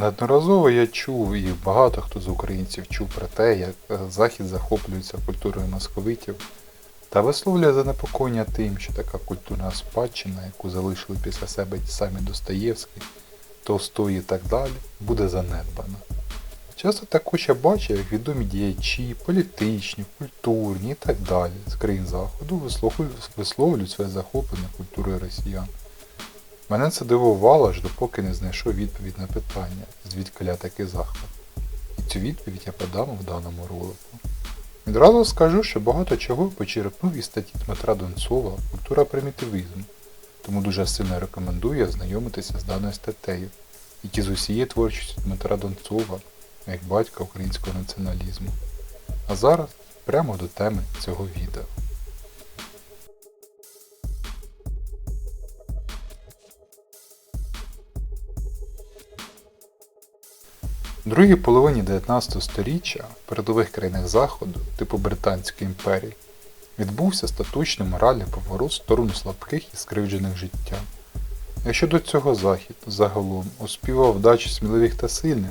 Неодноразово я чув, і багато хто з українців чув про те, як е, Захід захоплюється культурою московитів та висловлює занепокоєння тим, що така культурна спадщина, яку залишили після себе ті самі Достоєвський, Толстой і так далі, буде занедбана. Часто також я бачив, як відомі діячі, політичні, культурні і так далі з країн Заходу висловлюють своє захоплення культурою росіян. Мене це дивувало, аж допоки не знайшов відповідь на питання, звідкиля такий захват. І цю відповідь я подам в даному ролику. Відразу скажу, що багато чого почерпнув із статті Дмитра Донцова Культура примітивізму, тому дуже сильно рекомендую ознайомитися з даною статтею, як і з усією творчістю Дмитра Донцова, як батька українського націоналізму. А зараз прямо до теми цього відео. В другій половині 19 століття в передових країнах Заходу, типу Британської імперії, відбувся статучний моральний поворот в сторону слабких і скривджених життя. Якщо до цього Захід загалом оспівав вдачу сміливих та сильних,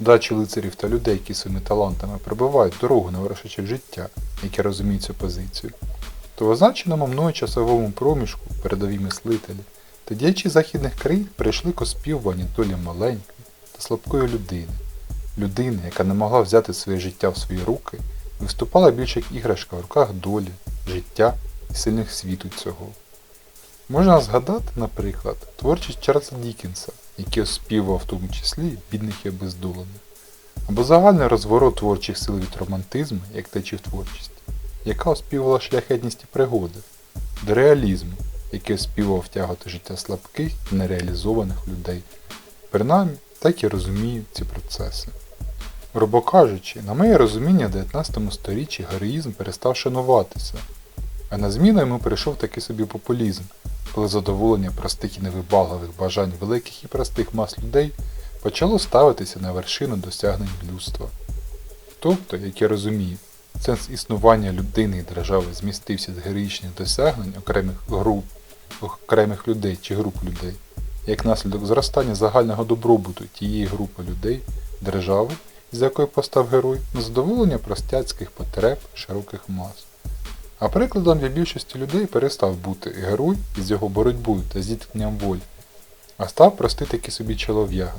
вдачу лицарів та людей, які своїми талантами пробивають дорогу на вершичок життя, які розуміють цю позицію, то в означеному мною часовому проміжку передові мислителі та діячі західних країн прийшли к оспівуванню долі маленької та слабкої людини, людини, яка не могла взяти своє життя в свої руки і виступала більше як іграшка в руках долі, життя і сильних світу цього. Можна згадати, наприклад, творчість Чарльза Дікінса, який оспівував в тому числі бідних і обездолених, або загальний розворот творчих сил від романтизму, як течі в творчості, яка оспівувала шляхетність і пригоди, до реалізму, який оспівував втягати життя слабких і нереалізованих людей. Принаймні, так і розумію ці процеси. Грубо кажучи, на моє розуміння в 19 сторіччі героїзм перестав шануватися, а на зміну йому прийшов такий собі популізм, коли задоволення простих і невибагливих бажань великих і простих мас людей почало ставитися на вершину досягнень людства. Тобто, як я розумію, сенс існування людини і держави змістився з героїчних досягнень окремих груп, окремих людей чи груп людей, як наслідок зростання загального добробуту тієї групи людей, держави, з якої постав герой, на задоволення простяцьких потреб широких мас. А прикладом для більшості людей перестав бути герой із його боротьбою та зіткненням воль, а став простий такий собі чолов'яга,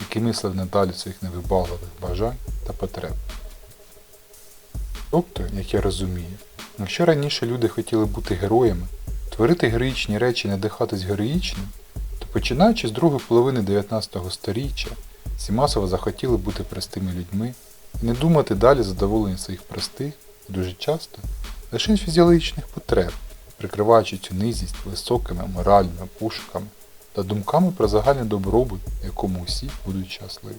який мислив надалі своїх невибагливих бажань та потреб. Тобто, як я розумію, якщо раніше люди хотіли бути героями, творити героїчні речі надихатись героїчним, починаючи з другої половини 19 століття, всі масово захотіли бути простими людьми і не думати далі задоволення своїх простих і дуже часто лише фізіологічних потреб, прикриваючи цю низість високими моральними пушками та думками про загальний добробут, якому усі будуть щасливі.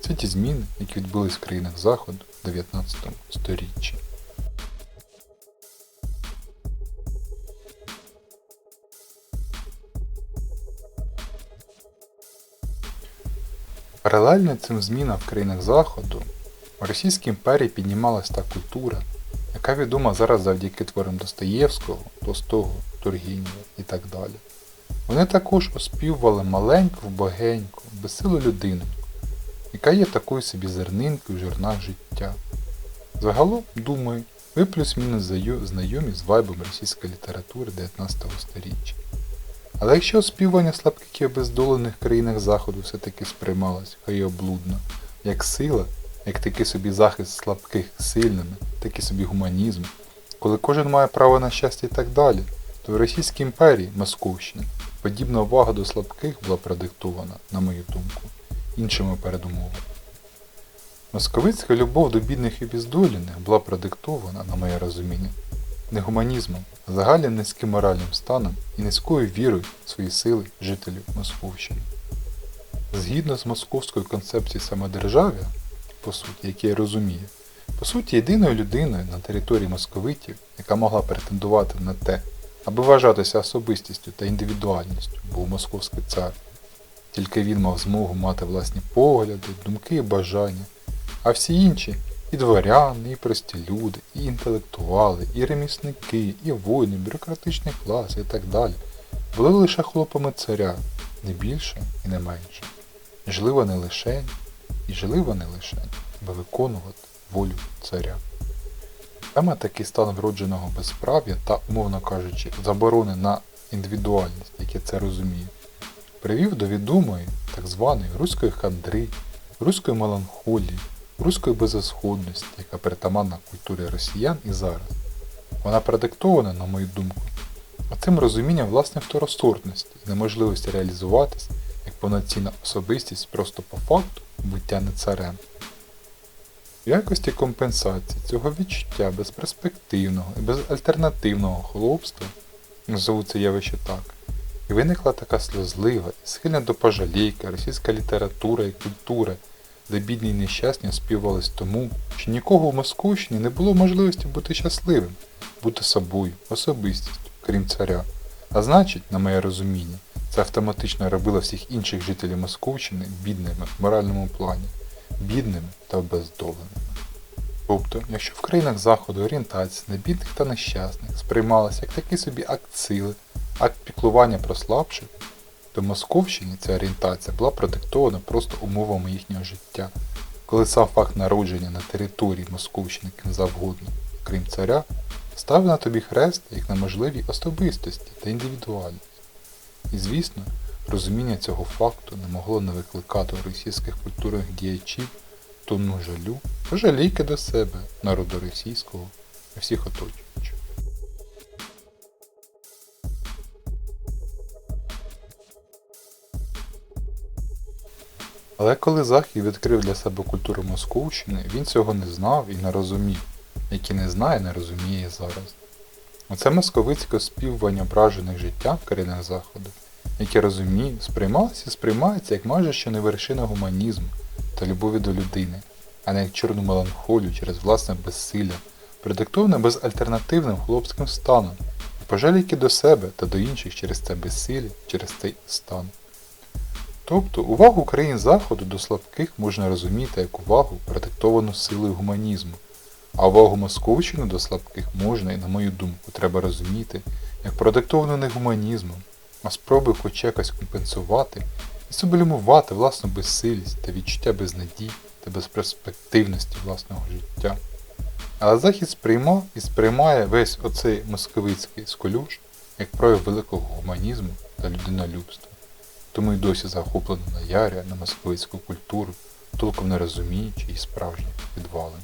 Це ті зміни, які відбулись в країнах Заходу в 19 сторіччі. Паралельно цим змінам в країнах Заходу в Російській імперії піднімалась та культура, яка відома зараз завдяки творам Достоєвського, Толстого, Тургенєва і так далі. Вони також оспівували маленьку, вбогеньку, безсилу людину, яка є такою собі зернинкою в жирнах життя. Загалом, думаю, ви плюс-мінус знайомі з вайбом російської літератури 19 століття. Але якщо оспівування слабких обездолених країнах Заходу все-таки сприймалось, хай облудно, як сила, як такий собі захист слабких сильними, такий собі гуманізм, коли кожен має право на щастя і так далі, то в Російській імперії, Московщині, подібна увага до слабких була продиктована, на мою думку, іншими передумовами. Московицька любов до бідних і бездолених була продиктована, на моє розуміння, не гуманізмом, а загальним низьким моральним станом і низькою вірою в свої сили жителів Московщини. Згідно з московською концепцією самодержав'я, по суті, яке я розумію, по суті, єдиною людиною на території московитів, яка могла претендувати на те, аби вважатися особистістю та індивідуальністю, був московський цар. Тільки він мав змогу мати власні погляди, думки і бажання, а всі інші і дворяни, і прості люди, і інтелектуали, і ремісники, і воїни, бюрократичний клас і так далі були лише хлопами царя, не більше і не менше. Жили вони лишень, і жили вони лишень, аби виконувати волю царя. Саме такий стан вродженого безправ'я та, умовно кажучи, заборони на індивідуальність, як я це розумію, привів до відомої так званої руської хандри, руської меланхолії, руської безосходності, яка притаманна культурі росіян і зараз. Вона продиктована, на мою думку, оцим розумінням власної второсортності і неможливості реалізуватись як повноцінна особистість просто по факту буття не царем. В якості компенсації цього відчуття безперспективного і безальтернативного хлопства, назову це явище так, і виникла така сльозлива і схильна до пожалійки російська література і культура, де бідні й нещасні співались тому, що нікого в Московщині не було можливості бути щасливим, бути собою, особистістю, крім царя. А значить, на моє розуміння, це автоматично робило всіх інших жителів Московщини бідними в моральному плані, бідними та обездоленими. Тобто, якщо в країнах Заходу орієнтація на бідних та нещасних сприймалася як такий собі акт сили, акт піклування про слабших, то в Московщині ця орієнтація була продиктована просто умовами їхнього життя, коли сам факт народження на території Московщини ким завгодно, крім царя, ставив на тобі хрест як на можливій особистості та індивідуальність. І звісно, розуміння цього факту не могло не викликати у російських культурних діячів тонну жалю, жалійки до себе, народу російського і всіх оточуючих. Але коли Захід відкрив для себе культуру Московщини, він цього не знав і не розумів, як і не знає, не розуміє зараз. Оце московицьке співвання ображених життя в країнах Заходу, яке розумію, сприймалося і сприймається як майже що не вершина гуманізму та любові до людини, а не як чорну меланхолію через власне безсилля, продиктоване безальтернативним хлопським станом, і пожаліки до себе та до інших через це безсилля, через цей стан. Тобто увагу країн Заходу до слабких можна розуміти як увагу, продиктовану силою гуманізму, а увагу Московщини до слабких можна і, на мою думку, треба розуміти як продиктовану не гуманізмом, а спроби хоч якось компенсувати і сублімувати власну безсилість та відчуття безнадій та безперспективності власного життя. Але Захід сприймав і сприймає весь оцей московицький сколюш як прояв великого гуманізму та людинолюбства. Тому й досі захоплено на яря на московицьку культуру, толком не розуміючи її справжніх відвалин.